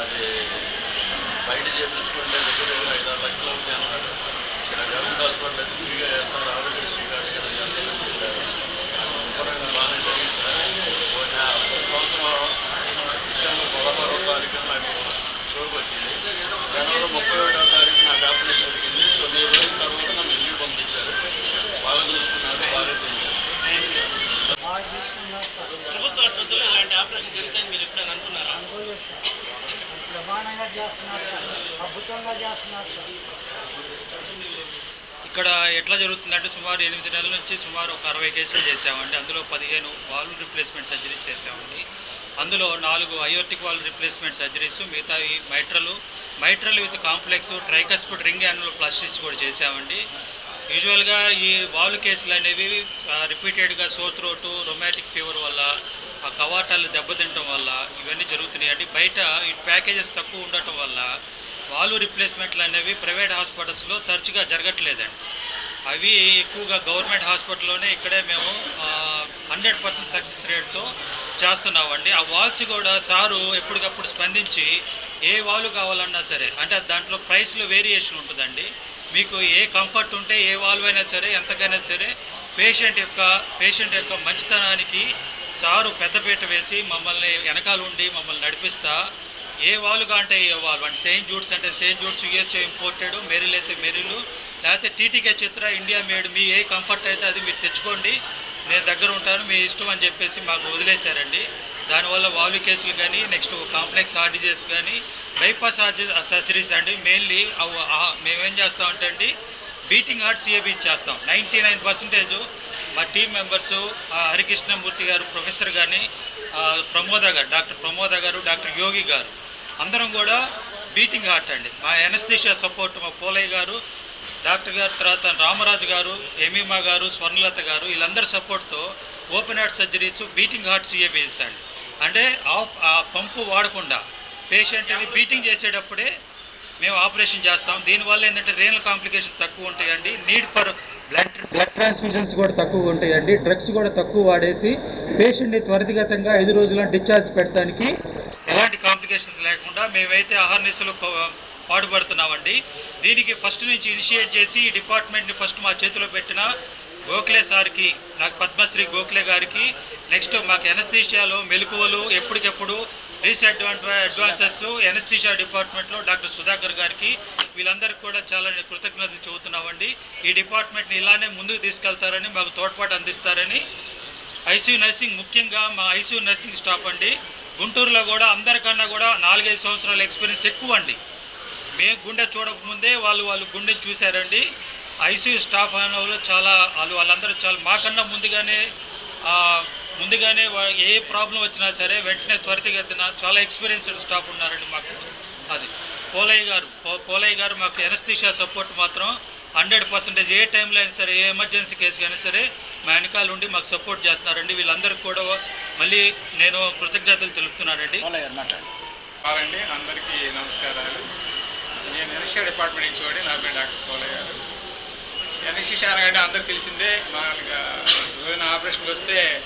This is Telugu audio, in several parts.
అది బయట చేపించుకుంటే దగ్గర దగ్గర ఐదు ఆరు లక్షలు అవుతాయి అన్నాడు. ఇక్కడ గవర్నమెంట్ హాస్పిటల్ ఫ్రీగా చేస్తున్నారు ఆరోగ్య శ్రీగా అడిగిన చెప్పారు బాగానే జరిగింది. సంవత్సరం డిసెంబర్ పదహారవ తారీఖున నాకు చోటు జనవరి ముప్పై ఒకటో తారీఖు నాకు ఆపరేషన్ జరిగింది తొమ్మిది రోజుల తర్వాత నన్ను ఇంటికి పంపించారు. బాగా చూసుకున్నారు బాగా ప్రభుత్వ ఆసుపత్రిలో ఇలాంటి ఆపరేషన్ జరుగుతాయని మీరు ఎప్పుడైనా అనుకున్నారా? ప్రమాణంగా చేస్తున్నారు సార్. అద్భుతంగా చేస్తున్నారు సార్. ఇక్కడ ఎట్లా జరుగుతుందంటే సుమారు ఎనిమిది నెలల నుంచి సుమారు ఒక అరవై కేసులు చేసామండి అందులో పదిహేను వాల్వ్ రిప్లేస్మెంట్ సర్జరీస్ చేసామండి అందులో నాలుగు అయోర్టిక్ వాల్వ్ రిప్లేస్మెంట్ సర్జరీస్ మిగతా mitral mitral with complex tricuspid ring annual plastics కూడా చేసామండి యూజువల్గా ఈ వాల్వ్ కేసులు అనేవి రిపీటెడ్గా సోర్ థ్రోట్ రొమాటిక్ ఫీవర్ వల్ల ఆ కవాటాలు దెబ్బతింటం వల్ల ఇవన్నీ జరుగుతున్నాయి అంటే బయట ఈ ప్యాకేజెస్ తక్కువ ఉండటం వల్ల వాళ్ళు రిప్లేస్మెంట్లు అనేవి ప్రైవేట్ హాస్పిటల్స్లో తరచుగా జరగట్లేదండి. అవి ఎక్కువగా గవర్నమెంట్ హాస్పిటల్లోనే ఇక్కడే మేము హండ్రెడ్ పర్సెంట్ సక్సెస్ రేట్తో చేస్తున్నామండి. ఆ వాల్స్ కూడా సారు ఎప్పటికప్పుడు స్పందించి ఏ వాలు కావాలన్నా సరే అంటే దాంట్లో ప్రైస్లో వేరియేషన్ ఉంటుందండి. మీకు ఏ కంఫర్ట్ ఉంటే ఏ వాల్వ్ అయినా సరే ఎంతకైనా సరే పేషెంట్ యొక్క పేషెంట్ యొక్క మంచితనానికి సారు పెద్దపీట వేసి మమ్మల్ని వెనకాల ఉండి మమ్మల్ని నడిపిస్తా. ఏ వాలుగా అంటే ఏ వాళ్ళు అంటే సెయింట్ జూట్స్ అంటే saint Jude's USA imported Meril అయితే మెరిలు లేకపోతే టీటీకే చిత్ర ఇండియా మేడ్ మీ ఏ కంఫర్ట్ అయితే అది మీరు తెచ్చుకోండి. నేను దగ్గర ఉంటాను మీ ఇష్టం అని చెప్పేసి మాకు వదిలేశారండి. దానివల్ల వాల్వ్ కేసులు కానీ నెక్స్ట్ కాంప్లెక్స్ ఆర్డిజెస్ కానీ బైపాస్ సర్జరీస్ అండి. మెయిన్లీ అవి మేమేం చేస్తామంటే అండి బీటింగ్ హార్ట్ సిఏబీ చేస్తాం. నైంటీ నైన్ పర్సెంటేజ్ మా టీం మెంబర్స్ హరికృష్ణమూర్తి గారు ప్రొఫెసర్ కానీ ప్రమోద గారు డాక్టర్ ప్రమోద గారు డాక్టర్ యోగి గారు అందరం కూడా బీటింగ్ హార్ట్ అండి. మా ఎనస్థీషియా సపోర్ట్ మా పోలయ్య గారు డాక్టర్ గారు తర్వాత రామరాజు గారు ఎమీమా గారు స్వర్ణలత గారు వీళ్ళందరి సపోర్ట్తో open heart surgeries beating heart CABS అండి. అంటే ఆ- ఆ పంపు వాడకుండా పేషెంట్ని బీటింగ్ చేసేటప్పుడే మేము ఆపరేషన్ చేస్తాం. దీనివల్ల ఏంటంటే రేనల్ కాంప్లికేషన్స్ తక్కువ ఉంటాయండి. Need for blood blood transfusions కూడా తక్కువ ఉంటాయండి. డ్రగ్స్ కూడా తక్కువ వాడేసి పేషెంట్ని త్వరితగతంగా ఐదు రోజుల డిశ్చార్జ్ పెట్టడానికి ఎలాంటి కాంప్లికేషన్స్ లేకుండా మేమైతే అహర్నిశలు పాటుపడుతున్నామండి. దీనికి ఫస్ట్ నుంచి ఇనిషియేట్ చేసి ఈ డిపార్ట్మెంట్ని ఫస్ట్ మా చేతిలో పెట్టిన గోఖలే సార్కి నాకు పద్మశ్రీ గోఖలే గారికి నెక్స్ట్ మాకు ఎనస్థీషియాలో మెలకువలు ఎప్పటికెప్పుడు రీసెడ్వాంట్ అడ్వాన్సెస్ ఎనస్థీషియా డిపార్ట్మెంట్లో డాక్టర్ సుధాకర్ గారికి. వీళ్ళందరికీ కూడా చాలా కృతజ్ఞతలు చెబుతున్నామండి. ఈ డిపార్ట్మెంట్ని ఇలానే ముందుకు తీసుకెళ్తారని మాకు తోడ్పాటు అందిస్తారని. ఐసీయూ నర్సింగ్ ముఖ్యంగా మా ఐసీయూ నర్సింగ్ స్టాఫ్ అండి. గుంటూరులో కూడా అందరికన్నా కూడా నాలుగైదు సంవత్సరాల ఎక్స్పీరియన్స్ ఎక్కువ అండి. మేము గుండె చూడకముందే వాళ్ళు వాళ్ళు గుండె చూశారండి. ఐసీయూ స్టాఫ్ అనే వాళ్ళు చాలా వాళ్ళు వాళ్ళందరూ చాలా మాకన్నా ముందుగానే ముందుగానే వా- ఏ ప్రాబ్లం వచ్చినా సరే వెంటనే త్వరితగతిన చాలా ఎక్స్పీరియన్స్డ్ స్టాఫ్ ఉన్నారండి మాకు. అది పోలయ్య గారు పో- పోలయ్య గారు మాకు ఎనస్థీషియా సపోర్ట్ మాత్రం హండ్రెడ్ పర్సెంటేజ్ ఏ టైంలో అయినా సరే ఏ ఎమర్జెన్సీ కేసు అయినా సరే మా వెనకాల ఉండి మాకు సపోర్ట్ చేస్తున్నారండి. వీళ్ళందరికీ కూడా మళ్ళీ నేను కృతజ్ఞతలు తెలుపుతున్నానండి. కావాలండి అందరికీ నమస్కారాలు. నేను ఎనర్షియా డిపార్ట్మెంట్ నుంచి వాడి నా పేరు డాక్టర్ పోలయ్య గారు. ఎనర్షియా అనగానే అందరికి తెలిసిందే మామూలుగా ఆపరేషన్కి వస్తే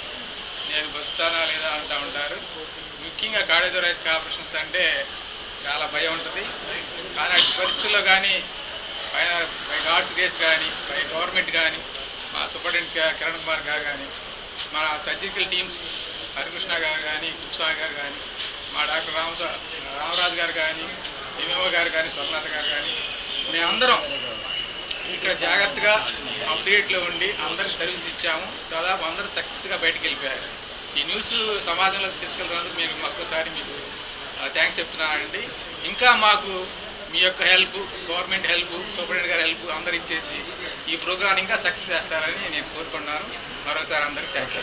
నేను వస్తానా లేదా అంటూ ఉంటారు. ముఖ్యంగా కార్డియోథొరాసిక్ ఆపరేషన్స్ అంటే చాలా భయం ఉంటుంది. కానీ అటు పరిస్థితుల్లో కానీ పైన బై గాడ్స్ కేసు కానీ బై గవర్నమెంట్ కానీ మా సూపరింటెండెంట్ కిరణ్ కుమార్ గారు కానీ మన సర్జికల్ టీమ్స్ హరికృష్ణ గారు కానీ కుప్స్వామి గారు కానీ మా డాక్టర్ రామ రామరాజు గారు కానీ ఎంఎంఓ గారు కానీ స్వర్ణలత గారు కానీ మేమందరం ఇక్కడ జాగ్రత్తగా అప్డేట్లో ఉండి అందరికి సర్వీస్ ఇచ్చాము. దాదాపు అందరూ సక్సెస్గా బయటకు వెళ్ళిపోయారు. ఈ న్యూస్ సమాజంలోకి తీసుకెళ్తున్నందుకు మీరు ఒక్కసారి మీకు థ్యాంక్స్ చెప్తున్నానండి. ఇంకా మాకు మీ యొక్క హెల్ప్ గవర్నమెంట్ హెల్ప్ సూపరింటెండెంట్ గారి హెల్ప్ అందరు ఇచ్చేసి ఈ ప్రోగ్రామ్ ఇంకా సక్సెస్ చేస్తారని నేను కోరుకున్నాను మరోసారి అందరికి థ్యాంక్స్